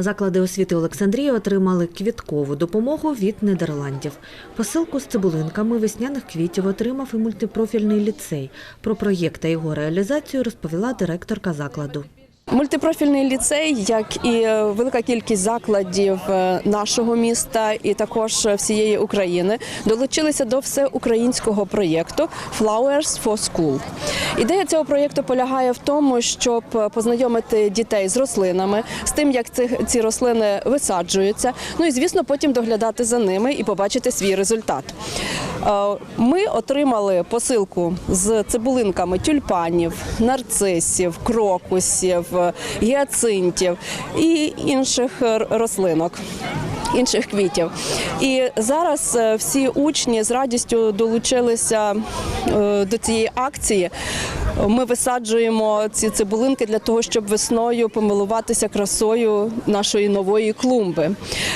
Заклади освіти Олександрії отримали квіткову допомогу від Нідерландів. Посилку з цибулинками весняних квітів отримав і мультипрофільний ліцей. Про проєкт та його реалізацію розповіла директорка закладу. Мультипрофільний ліцей, як і е, велика кількість закладів е, нашого міста і також всієї України, долучилися до всеукраїнського проєкту Flowers for School. Ідея цього проєкту полягає в тому, щоб познайомити дітей з рослинами, з тим, як ці, рослини висаджуються. Ну і звісно, потім доглядати за ними і побачити свій результат. Е, Ми отримали посилку з цибулинками тюльпанів, нарцисів, крокусів, гіацинтів і інших рослинок. Інших квітів, і зараз е, всі учні з радістю долучилися е, до цієї акції. Ми висаджуємо ці цибулинки для того, щоб весною помилуватися красою нашої нової клумби.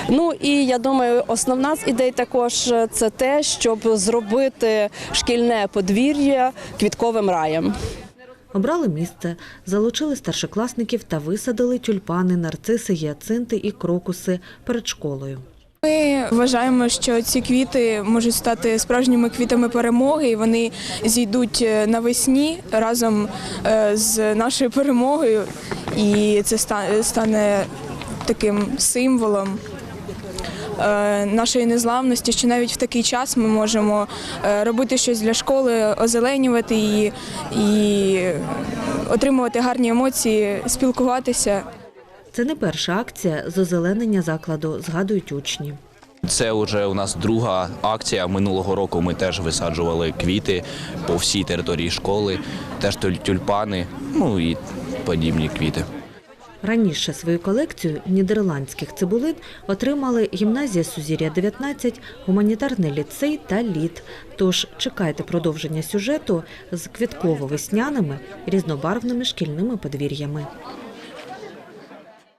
Ну і я думаю, основна з ідей також е, це те, щоб зробити шкільне подвір'я квітковим раєм. Обрали місце, залучили старшокласників та висадили тюльпани, нарциси, гіацинти і крокуси перед школою. Ми вважаємо, що ці квіти можуть стати справжніми квітами перемоги, і вони зійдуть е, навесні разом е, з нашою перемогою, і це стане таким символом. Е, Нашої незламності, що навіть в такий час ми можемо е, робити щось для школи, озеленювати її і отримувати гарні емоції, спілкуватися. Це не перша акція з озеленення закладу, згадують учні. Це вже у нас друга акція. Минулого року ми теж висаджували квіти по всій території школи, теж тюль- тюльпани, ну і подібні квіти. Раніше свою колекцію нідерландських цибулин отримали гімназія Сузір'я 19, гуманітарний ліцей та лід. Тож чекайте продовження сюжету з квітково-весняними різнобарвними шкільними подвір'ями.